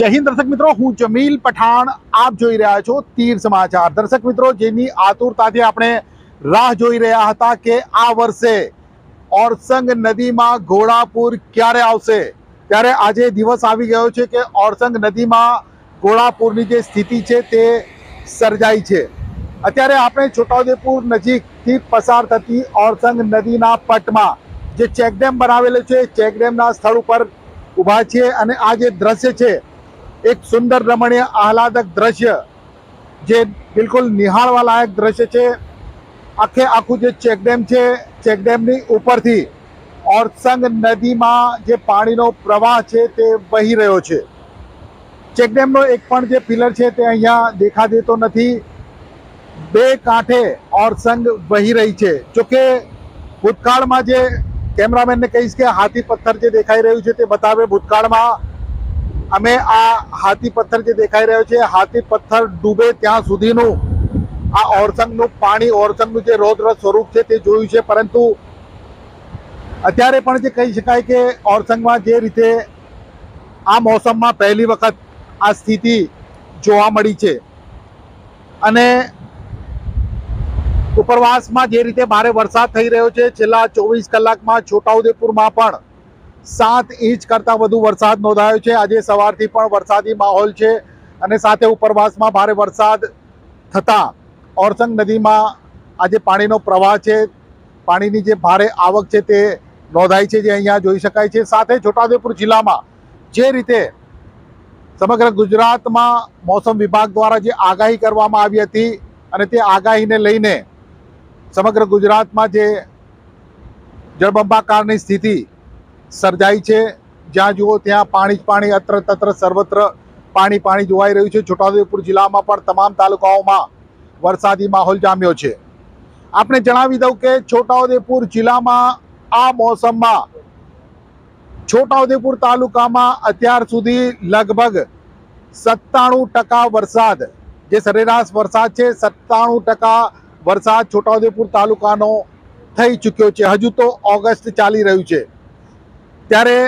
જય હિન્દ દર્શક મિત્રો, હું જમીલ પઠાણ. આપ જોઈ રહ્યા છો તીર સમાચાર. દર્શક મિત્રો, જેની આતુરતાથી આપણે રાહ જોઈ રહ્યા હતા કે આ વર્ષે ઓરસંગ નદીમાં ઘોડાપુર ક્યારે આવશે? ત્યારે આજે દિવસ આવી ગયો છે કે ઓરસંગ નદીમાં ઘોડાપુરની જે સ્થિતિ છે તે સર્જાઈ છે. અત્યારે આપણે છોટાઉદેપુર નજીકથી પસાર થતી ઓરસંગ નદીના પટમાં જે ચેકડેમ બનાવેલો છે, ચેકડેમના સ્થળ ઉપર ઊભા છીએ અને આ જે દ્રશ્ય છે એક સુંદર રમણીય, આહલાદક દ્રશ્ય જે બિલકુલ નિહાળવા લાયક દ્રશ્ય છે. આખે આખું જે ચેકડેમ છે, ચેકડેમની ઉપરથી ઓરસંગ નદીમાં જે પાણીનો પ્રવાહ છે તે વહી રહ્યો છે. ચેકડેમનો એક પણ જે પિલર છે તે અહીંયા દેખા દેતો નથી. બે કાંઠે ઓરસંગ વહી રહી છે. જોકે ભૂતકાળમાં જે કેમેરામેનને કહીશ કે હાથી પથ્થર જે દેખાઈ રહ્યું છે તે બતાવે, ભૂતકાળમાં અમે આ હાથી પથ્થર જે દેખાઈ રહ્યો છે, હાથી પથ્થર ડૂબે ત્યાં સુધીનું, આ ઓરસંગનું પાણી, ઓરસંગનું જે રૌદ્ર સ્વરૂપ છે તે જોયું છે, પરંતુ અત્યારે પણ જે કહી શકાય કે ઓરસંગમાં જે રીતે આ મોસમમાં પહેલી વખત આ સ્થિતિ જોવા મળી છે. અને ઉપરવાસમાં જે રીતે ભારે વરસાદ થઈ રહ્યો છે, છેલ્લા ચોવીસ કલાકમાં છોટાઉદેપુરમાં પણ સાત ઇંચ કરતાં વધુ વરસાદ નોંધાયો છે. આજે સવારથી પણ વરસાદી માહોલ છે અને સાથે ઉપરવાસમાં ભારે વરસાદ થતાં ઓરસંગ નદીમાં આજે પાણીનો પ્રવાહ છે. પાણીની જે ભારે આવક છે તે નોંધાઈ છે જે અહીંયા જોઈ શકાય છે. સાથે છોટાઉદેપુર જિલ્લામાં જે રીતે સમગ્ર ગુજરાતમાં મોસમ વિભાગ દ્વારા જે આગાહી કરવામાં આવી હતી અને તે આગાહીને લઈને સમગ્ર ગુજરાતમાં જે જળબંબાકારની સ્થિતિ સર્જાઈ છે. જ્યાં જુઓ ત્યાં પાણી જ પાણી અત્ર તત્ર સર્વત્ર પાણી પાણી જોવાઈ રહ્યું છે. છોટાઉદેપુર જિલ્લામાં પણ તમામ તાલુકાઓમાં વરસાદી માહોલ જામ્યો છે. આપણે જણાવી દઉં કે છોટાઉદેપુર જિલ્લામાં આ મોસમમાં છોટાઉદેપુર તાલુકામાં અત્યાર સુધી લગભગ સત્તાણું ટકા વરસાદ, જે સરેરાશ વરસાદ છે, સત્તાણું ટકા વરસાદ છોટાઉદેપુર તાલુકાનો થઈ ચૂક્યો છે. હજુ તો ઓગસ્ટ ચાલી રહ્યું છે. ત્યારે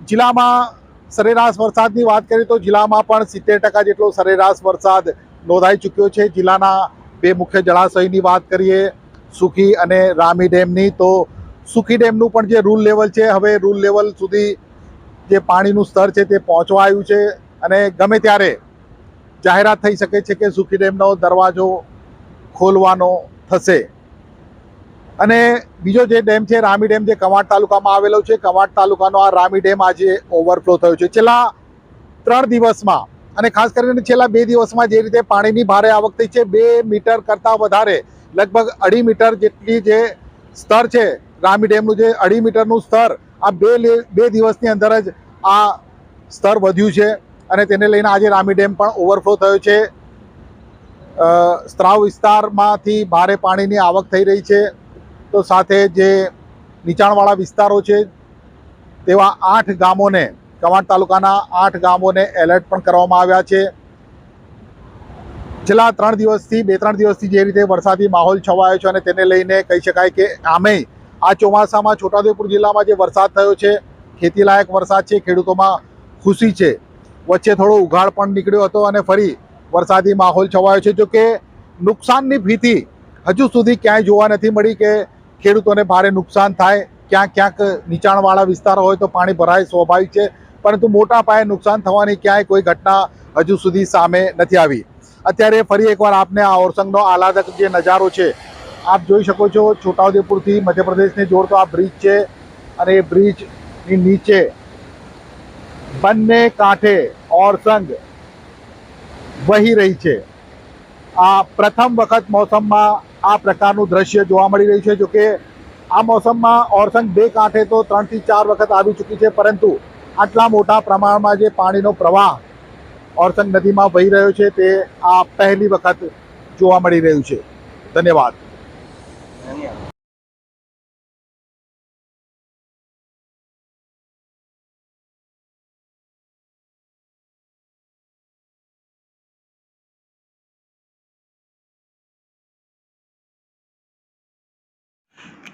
જિલ્લામાં સરેરાશ વરસાદની વાત કરીએ તો જિલ્લામાં પણ સિત્તેર ટકા જેટલો સરેરાશ વરસાદ નોંધાઈ ચૂક્યો છે. જિલ્લાના બે મુખ્ય જળાશયની વાત કરીએ, સુખી અને રામી ડેમની, તો સુખી ડેમનું પણ જે રૂલ લેવલ છે, હવે રૂલ લેવલ સુધી જે પાણીનું સ્તર છે તે પહોંચવા આવ્યું છે અને ગમે ત્યારે જાહેરાત થઈ શકે છે કે સુખી ડેમનો દરવાજો ખોલવાનો થશે. અને બીજો જે ડેમ છે, રામી ડેમ જે કવાંટ તાલુકામાં આવેલો છે, કવાંટ તાલુકાનો આ રામી ડેમ આજે ઓવરફ્લો થયો છે. છેલ્લા ત્રણ દિવસમાં અને ખાસ કરીને છેલ્લા બે દિવસમાં જે રીતે પાણીની ભારે આવક થઈ છે, બે મીટર કરતાં વધારે, લગભગ અઢી મીટર જેટલી જે સ્તર છે, રામી ડેમનું જે અઢી મીટરનું સ્તર, આ બે બે દિવસની અંદર જ આ સ્તર વધ્યું છે અને તેને લઈને આજે રામી ડેમ પણ ઓવરફ્લો થયો છે. સ્ત્રાવ વિસ્તારમાંથી ભારે પાણીની આવક થઈ રહી છે. તો સાથે જે નીચાણવાળા વિસ્તારો છે, તેવા આઠ ગામોને, કવાંટ તાલુકાના આઠ ગામોને એલર્ટ પણ કરવામાં આવ્યા છે. છેલ્લા ત્રણ દિવસથી, બે ત્રણ દિવસથી જે રીતે વરસાદી માહોલ છવાયો છે અને તેને લઈને કહી શકાય કે આમેય આ ચોમાસામાં છોટાઉદેપુર જિલ્લામાં જે વરસાદ થયો છે, ખેતીલાયક વરસાદ છે, ખેડૂતોમાં ખુશી છે. વચ્ચે થોડો ઉઘાડ પણ નીકળ્યો હતો અને ફરી વરસાદી માહોલ છવાયો છે. જો કે નુકસાનની ભીતિ હજુ સુધી ક્યાંય જોવા નથી મળી કે ખેડૂતોને ભારે નુકસાન થાય, ક્યાંક ક્યાંક નીચાણવાળા વિસ્તારો હોય તો પાણી ભરાય, સ્વાભાવિક છે, પરંતુ મોટા પાયે નુકસાન થવાની ક્યાંય કોઈ ઘટના હજુ સુધી સામે નથી આવી. અત્યારે ફરી એકવાર આપને આ ઓરસંગનો આહલાદક જે નજારો છે, આપ જોઈ શકો છો, છોટાઉદેપુરથી મધ્યપ્રદેશને જોડતો આ બ્રિજ છે અને એ બ્રિજની નીચે બંને કાંઠે ઓરસંગ વહી રહી છે. આ પ્રથમ વખત મોસમમાં આ પ્રકારનું દ્રશ્ય જોવા મળી રહ્યું છે. જોકે આ મોસમમાં ઓરસંગ બે કાંઠે તો ત્રણથી ચાર વખત આવી ચૂકી છે. પરંતુ આટલા મોટા પ્રમાણમાં જે પાણીનો પ્રવાહ ઓરસંગ નદીમાં વહી રહ્યો છે તે આ પહેલી વખત જોવા મળી રહ્યું છે. ધન્યવાદ.